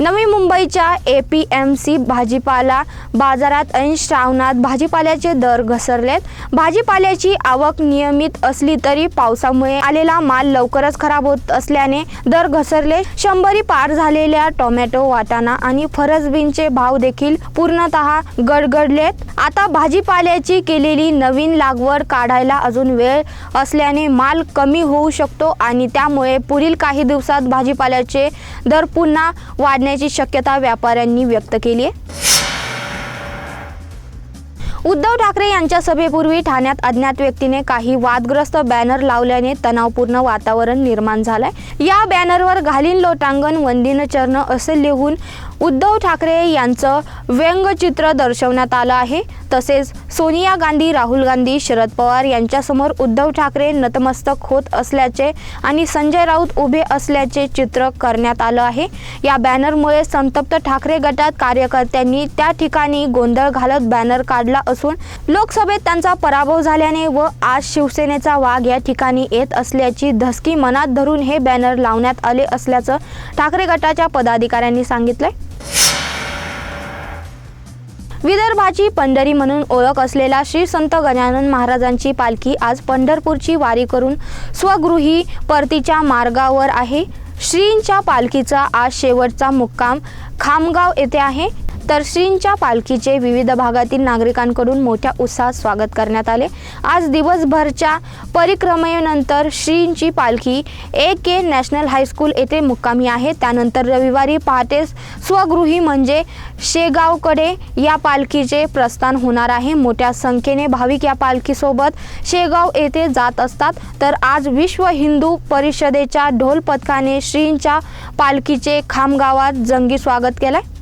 नवी मुंबईच्या A P M C भाजीपाला बाजारात ऐन श्रावणात भाजीपाल्याचे दर घसरलेत. भाजीपाल्याची आवक नियमित असली तरी पावसामुळे आलेला माल लवकरच खराब होत असल्याने दर घसरले. शंभरी पार झालेल्या टोमॅटो वाटाणा आणि फरसबीनचे भाव देखील पूर्णतः गडगडलेत. आता भाजीपाल्याची केलेली नवीन लागवड काढायला अजून वेळ असल्याने माल कमी होऊ शकतो आणि त्यामुळे पुढील काही दिवसात भाजीपाल्याचे दर पुन्हा वाढण्याची शक्यता व्यापाऱ्यांनी व्यक्त केली आहे. उद्धव ठाकरे यांच्या सभेपूर्वी ठाण्यात अज्ञात व्यक्तीने काही वादग्रस्त बॅनर लावल्याने तणावपूर्ण वातावरण निर्माण झालंय. या बॅनरवर घालीन लोटांगण वंदिन चरण असे लिहून उद्धव ठाकरे यांचं व्यंगचित्र दर्शवण्यात आलं आहे. तसेच सोनिया गांधी राहुल गांधी शरद पवार यांच्यासमोर उद्धव ठाकरे नतमस्तक होत असल्याचे आणि संजय राऊत उभे असल्याचे चित्र करण्यात आलं आहे. या बॅनरमुळे संतप्त ठाकरे गटात कार्यकर्त्यांनी त्या ठिकाणी गोंधळ घालत बॅनर काढला असून लोकसभेत त्यांचा पराभव झाल्याने व आज शिवसेनेचा वाघ या ठिकाणी येत असल्याची धसकी मनात धरून हे बॅनर लावण्यात आले असल्याचं ठाकरे गटाच्या पदाधिकाऱ्यांनी सांगितलं विदर्भाची पंढरी म्हणून ओळख असलेला श्री संत गजानन महाराजांची पालखी आज पंढरपूरची वारी करून स्वगृही परतीच्या मार्गावर आहे. श्रींच्या पालखीचा आज शेवटचा मुक्काम खामगाव येथे आहे. तर श्रींच्या पालखीचे विविध भागातील नागरिकांकडून मोठ्या उत्साहात स्वागत करण्यात आले. आज दिवसभरच्या परिक्रमेनंतर श्रींची पालखी ए के नॅशनल हायस्कूल येथे मुक्कामी आहे. त्यानंतर रविवारी पहाटे स्वगृही म्हणजे शेगावकडे या पालखीचे प्रस्थान होणार आहे. मोठ्या संख्येने भाविक या पालखीसोबत शेगाव येथे जात असतात. तर आज विश्व हिंदू परिषदेच्या ढोल पथकाने श्रींच्या पालखीचे खामगावात जंगी स्वागत केलंय.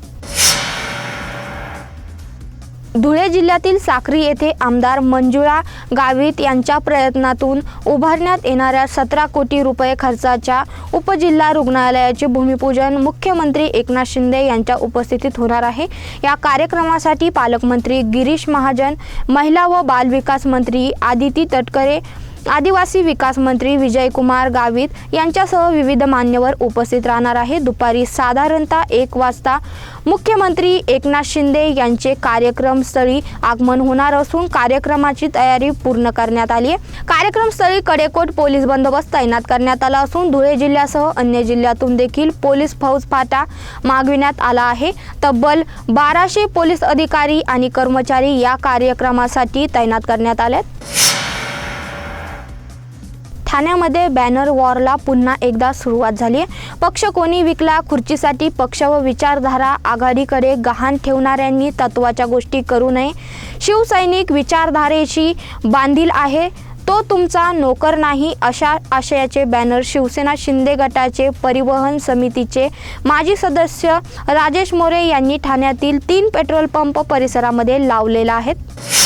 धुळे जिल्ह्यातील साक्री येथे आमदार मंजुळा गावित यांच्या प्रयत्नातून उभारण्यात येणाऱ्या सतरा कोटी रुपये खर्चाच्या उपजिल्हा रुग्णालयाचे भूमिपूजन मुख्यमंत्री एकनाथ शिंदे यांच्या उपस्थितीत होणार आहे. या कार्यक्रमासाठी पालकमंत्री गिरीश महाजन महिला व बालविकास मंत्री आदिती तटकरे आदिवासी विकास मंत्री विजयकुमार गावित यांच्यासह विविध मान्यवर उपस्थित राहणार आहे दुपारी साधारणतः एक वाजता मुख्यमंत्री एकनाथ शिंदे यांचे कार्यक्रमस्थळी आगमन होणार असून कार्यक्रमाची तयारी पूर्ण करण्यात आली आहे. कार्यक्रमस्थळी कडेकोट पोलीस बंदोबस्त तैनात करण्यात आला असून धुळे जिल्ह्यासह अन्य जिल्ह्यातून देखील पोलीस फौजफाटा मागविण्यात आला आहे. तब्बल बाराशे पोलीस अधिकारी आणि कर्मचारी या कार्यक्रमासाठी तैनात करण्यात आलेत ठाण्यामध्ये बॅनर वॉरला पुन्हा एकदा सुरुवात झाली. आहे पक्ष कोणी विकला खुर्चीसाठी पक्ष व विचारधारा आघाडीकडे गहाण ठेवणाऱ्यांनी तत्वाच्या गोष्टी करू नये. शिवसैनिक विचारधारेशी बांधील आहे. तो तुमचा नोकर नाही अशा आशयाचे बॅनर शिवसेना शिंदे गटाचे परिवहन समितीचे माजी सदस्य राजेश मोरे यांनी ठाण्यातील तीन पेट्रोल पंप परिसरामध्ये लावलेला आहेत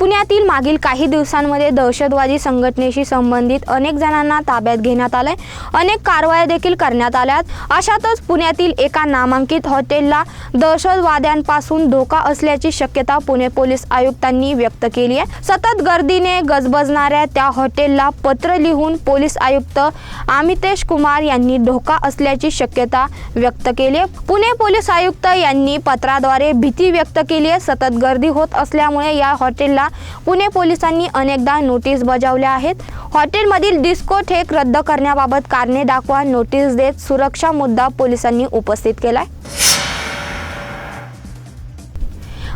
पुण्यातील मागील काही दिवसांमध्ये दहशतवादी संघटनेशी संबंधित अनेक जणांना ताब्यात घेण्यात आलंय. अनेक कारवाया देखील करण्यात आल्यात. अशातच पुण्यातील एका नामांकित हॉटेलला दहशतवाद्यांपासून धोका असल्याची शक्यता पुणे पोलीस आयुक्तांनी व्यक्त केली आहे. सतत गर्दीने गजबजणाऱ्या त्या हॉटेलला पत्र लिहून पोलीस आयुक्त अमितेश कुमार यांनी धोका असल्याची शक्यता व्यक्त केली आहे. पुणे पोलीस आयुक्त यांनी पत्राद्वारे भीती व्यक्त केली आहे. सतत गर्दी होत असल्यामुळे या हॉटेलला पुणे पोलिसांनी अनेकदा नोटीस बजावल्या आहेत. हॉटेलमधील डिस्को ठेक रद्द करण्याबाबत कारणे दाखवा नोटीस देत सुरक्षा मुद्दा पोलिसांनी उपस्थित केलाय.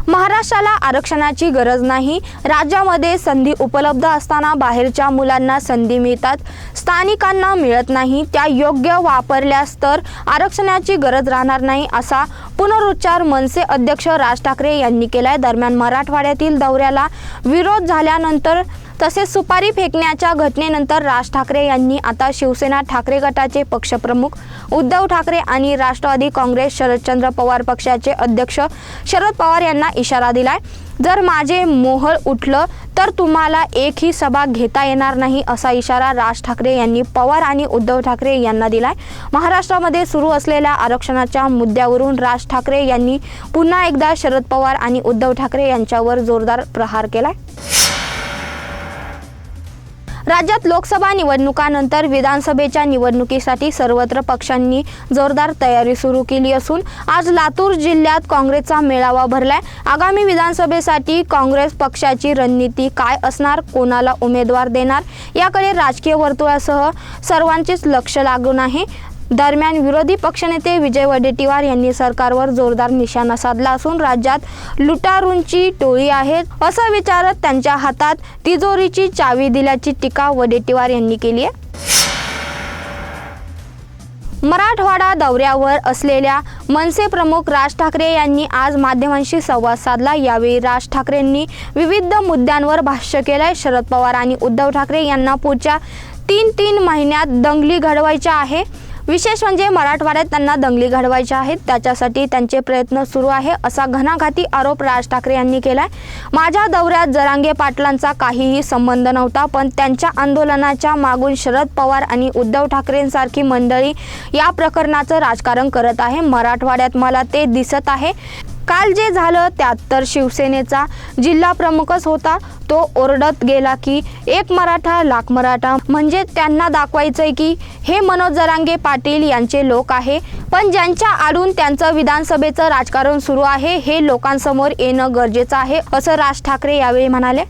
महाराष्ट्राला आरक्षणाची गरज नाही. राज्यामध्ये संधी उपलब्ध असताना बाहेरच्या मुलांना संधी मिळतात. स्थानिकांना मिळत नाही. त्या योग्य वापरल्यास तर आरक्षणाची गरज राहणार नाही असा पुनरुच्चार मनसे अध्यक्ष राज ठाकरे यांनी केलाय. दरम्यान मराठवाड्यातील दौऱ्याला विरोध झाल्यानंतर तसेच सुपारी फेकण्याच्या घटनेनंतर राज ठाकरे यांनी आता शिवसेना ठाकरे गटाचे पक्षप्रमुख उद्धव ठाकरे आणि राष्ट्रवादी काँग्रेस शरदचंद्र पवार पक्षाचे अध्यक्ष शरद पवार यांना इशारा दिलाय. जर माझे मोहळ उठलं तर तुम्हाला एकही सभा घेता येणार नाही असा इशारा राज ठाकरे यांनी पवार आणि उद्धव ठाकरे यांना दिलाय. महाराष्ट्रामध्ये सुरू असलेल्या आरक्षणाच्या मुद्द्यावरून राज ठाकरे यांनी पुन्हा एकदा शरद पवार आणि उद्धव ठाकरे यांच्यावर जोरदार प्रहार केलाय. राज्यात लोकसभा निवडणुकानंतर विधानसभेच्या निवडणुकीसाठी सर्वत्र पक्षांनी जोरदार तयारी सुरू केली असून आज लातूर जिल्ह्यात काँग्रेसचा मेळावा भरलाय. आगामी विधानसभेसाठी काँग्रेस पक्षाची रणनीती काय असणार कोणाला उमेदवार देणार याकडे राजकीय वर्तुळासह सर्वांचेच लक्ष लागून आहे. दरम्यान विरोधी पक्षनेते विजय वडेट्टीवार यांनी सरकारवर जोरदार निशाणा साधला असून राज्यात लुटारूंची टोळी आहे असं विचारत त्यांच्या हातात तिजोरीची चावी दिल्याची टीका वडेट्टीवार यांनी केली आहे. मराठवाडा दौऱ्यावर असलेल्या मनसे प्रमुख राज ठाकरे यांनी आज माध्यमांशी संवाद साधला. यावेळी राज ठाकरेंनी विविध मुद्द्यांवर भाष्य केलंय. शरद पवार आणि उद्धव ठाकरे यांना पुढच्या तीन तीन महिन्यात दंगली घडवायच्या आहे. विशेष म्हणजे मराठवाड्यात त्यांना दंगली घडवायच्या आहेत. त्याच्यासाठी त्यांचे प्रयत्न सुरू आहे असा घणाघाती आरोप राज ठाकरे यांनी केलाय. माझ्या दौऱ्यात जरांगे पाटलांचा काहीही संबंध नव्हता पण त्यांच्या आंदोलनाच्या मागून शरद पवार आणि उद्धव ठाकरेंसारखी मंडळी या प्रकरणाचं राजकारण करत आहे. मराठवाड्यात मला ते दिसत आहे. काल जे झालं त्यात तर शिवसेनेचा जिल्हा प्रमुखच होता. तो ओरडत गेला की एक मराठा लाख मराठा म्हणजे त्यांना दाखवायचंय की हे मनोज जरांगे पाटील यांचे लोक आहे. पण ज्यांच्या आडून त्यांचं विधानसभेचं राजकारण सुरू आहे हे लोकांसमोर येणं गरजेचं आहे असं राज ठाकरे यावेळी म्हणाले.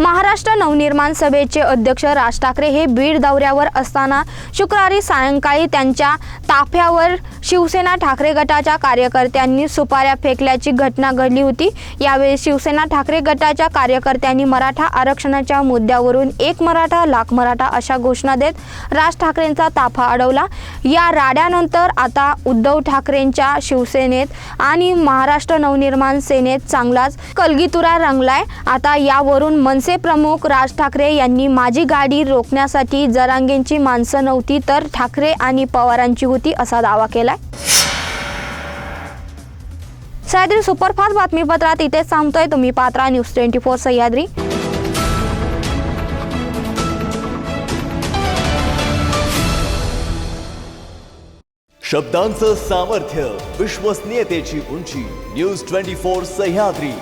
महाराष्ट्र नवनिर्माण सभेचे अध्यक्ष राज ठाकरे हे बीड दौऱ्यावर असताना शुक्रवारी सायंकाळी त्यांच्या ताफ्यावर शिवसेना ठाकरे गटाच्या कार्यकर्त्यांनी सुपाऱ्या फेकल्याची घटना घडली होती. यावेळी शिवसेना ठाकरे गटाच्या कार्यकर्त्यांनी मराठा आरक्षणाच्या मुद्द्यावरून एक मराठा लाख मराठा अशा घोषणा देत राज ठाकरेंचा ताफा अडवला. या राड्यानंतर आता उद्धव ठाकरेंच्या शिवसेनेत आणि महाराष्ट्र नवनिर्माण सेनेत चांगलाच कलगीतुरा रंगलाय. आता यावरून मनसे मनसे प्रमुख राज ठाकरे यांनी माझी गाडी रोखण्यासाठी जरांगेंची माणसं नव्हती तर ठाकरे आणि पवारांची होती असा दावा केलाय. सह्याद्री सुपरफास्ट बातमीपत्रात इथेच सांगतोय तुम्ही पात्रा न्यूज ट्वेंटी फोर सह्याद्री. शब्दांचं सामर्थ्य विश्वसनीयतेची उंची न्यूज ट्वेंटी फोर सह्याद्री.